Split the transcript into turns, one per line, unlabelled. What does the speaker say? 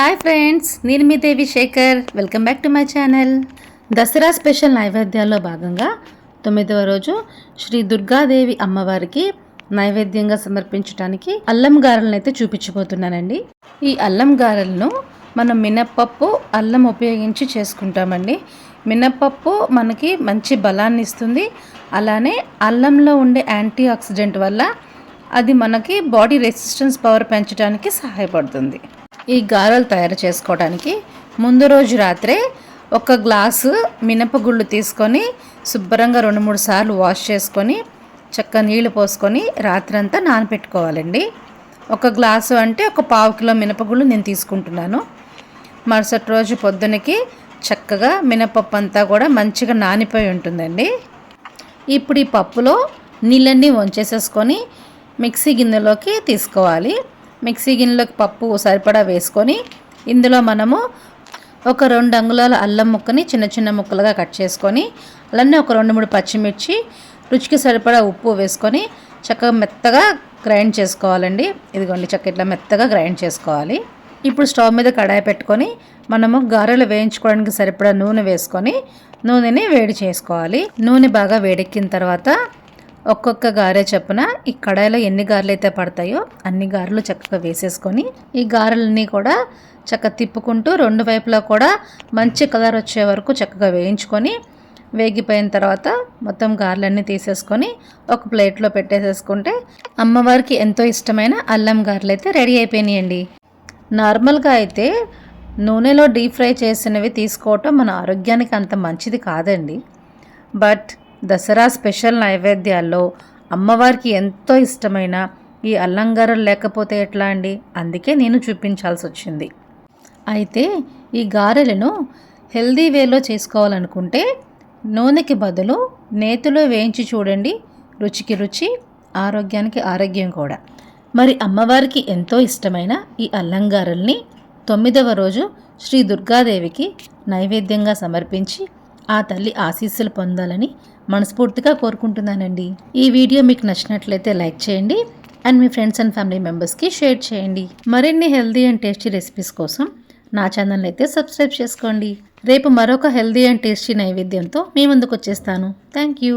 Hi friends నేను మీ Devi Shekar welcome back to my channel Dasara special నైవేద్యాల్లో భాగంగా తొమ్మిదవ రోజు శ్రీ దుర్గాదేవి అమ్మవారికి నైవేద్యంగా సమర్పించడానికి అల్లం గారెలను అయితే చూపించబోతున్నానండి. ఈ అల్లం గారెలను మనం మినప్పప్పు అల్లం ఉపయోగించి చేసుకుంటామండి. మినప్పప్పు మనకి మంచి బలాన్ని ఇస్తుంది. అలానే అల్లంలో ఉండే యాంటీ ఆక్సిడెంట్ వల్ల అది మనకి బాడీ రెసిస్టెన్స్ పవర్ పెంచడానికి సహాయపడుతుంది. ఈ గారెలు తయారు చేసుకోవడానికి ముందు రోజు రాత్రే ఒక గ్లాసు మినపగుళ్ళు తీసుకొని శుభ్రంగా రెండు మూడు సార్లు వాష్ చేసుకొని చక్క నీళ్ళు పోసుకొని రాత్రంతా నానపెట్టుకోవాలండి. ఒక గ్లాసు అంటే ఒక పావు కిలో మినపగుళ్ళు నేను తీసుకుంటున్నాను. మరుసటి రోజు పొద్దునకి చక్కగా మినపప్పు అంతా కూడా మంచిగా నానిపోయి ఉంటుందండి. ఇప్పుడు ఈ పప్పులో నీళ్ళన్నీ వంచేసేసుకొని మిక్సీ గిన్నెలోకి తీసుకోవాలి. మిక్సీ గిన్నెలోకి పప్పు సరిపడా వేసుకొని ఇందులో మనము ఒక రెండు అంగుళాల అల్లం ముక్కని చిన్న చిన్న ముక్కలుగా కట్ చేసుకొని అలానే ఒక రెండు మూడు పచ్చిమిర్చి రుచికి సరిపడా ఉప్పు వేసుకొని చక్కగా మెత్తగా గ్రైండ్ చేసుకోవాలండి. ఇదిగోండి చక్క ఇట్లా మెత్తగా గ్రైండ్ చేసుకోవాలి. ఇప్పుడు స్టవ్ మీద కడాయి పెట్టుకొని మనము గారెలు వేయించుకోవడానికి సరిపడా నూనె వేసుకొని నూనెని వేడి చేసుకోవాలి. నూనె బాగా వేడెక్కిన తర్వాత ఒక్కొక్క గారె చొప్పున ఈ కడాయిలో ఎన్ని గారెలు అయితే పడతాయో అన్ని గారెలు చక్కగా వేసేసుకొని ఈ గారెలన్నీ కూడా చక్కగా తిప్పుకుంటూ రెండు వైపులా కూడా మంచి కలర్ వచ్చే వరకు చక్కగా వేయించుకొని వేగిపోయిన తర్వాత మొత్తం గారెలన్నీ తీసేసుకొని ఒక ప్లేట్లో పెట్టేసేసుకుంటే అమ్మవారికి ఎంతో ఇష్టమైన అల్లం గారెలు అయితే రెడీ అయిపోయినాయండి. నార్మల్గా అయితే నూనెలో డీప్ ఫ్రై చేసినవి తీసుకోవటం మన ఆరోగ్యానికి అంత మంచిది కాదండి. బట్ దసరా స్పెషల్ నైవేద్యాల్లో అమ్మవారికి ఎంతో ఇష్టమైన ఈ అల్లంగారం లేకపోతే ఎట్లా అండి? అందుకే నేను చూపించాల్సి వచ్చింది అయితే ఈ గారెలను హెల్దీ వేలో చేసుకోవాలనుకుంటే నూనెకి బదులు నేతిలో వేయించి చూడండి. రుచికి రుచి ఆరోగ్యానికి ఆరోగ్యం కూడా. మరి అమ్మవారికి ఎంతో ఇష్టమైన ఈ అల్లంగారల్ని తొమ్మిదవ రోజు శ్రీ దుర్గాదేవికి నైవేద్యంగా సమర్పించి ఆ తల్లి ఆశీస్సులు పొందాలని మనస్ఫూర్తిగా కోరుకుంటున్నానండి. ఈ వీడియో మీకు నచ్చినట్లయితే లైక్ చేయండి అండ్ మీ ఫ్రెండ్స్ అండ్ ఫ్యామిలీ మెంబర్స్కి షేర్ చేయండి. మరిన్ని హెల్దీ అండ్ టేస్టీ రెసిపీస్ కోసం నా ఛానల్ అయితే సబ్స్క్రైబ్ చేసుకోండి. రేపు మరొక హెల్దీ అండ్ టేస్టీ నైవేద్యంతో మీ ముందుకు వచ్చేస్తాను. Thank you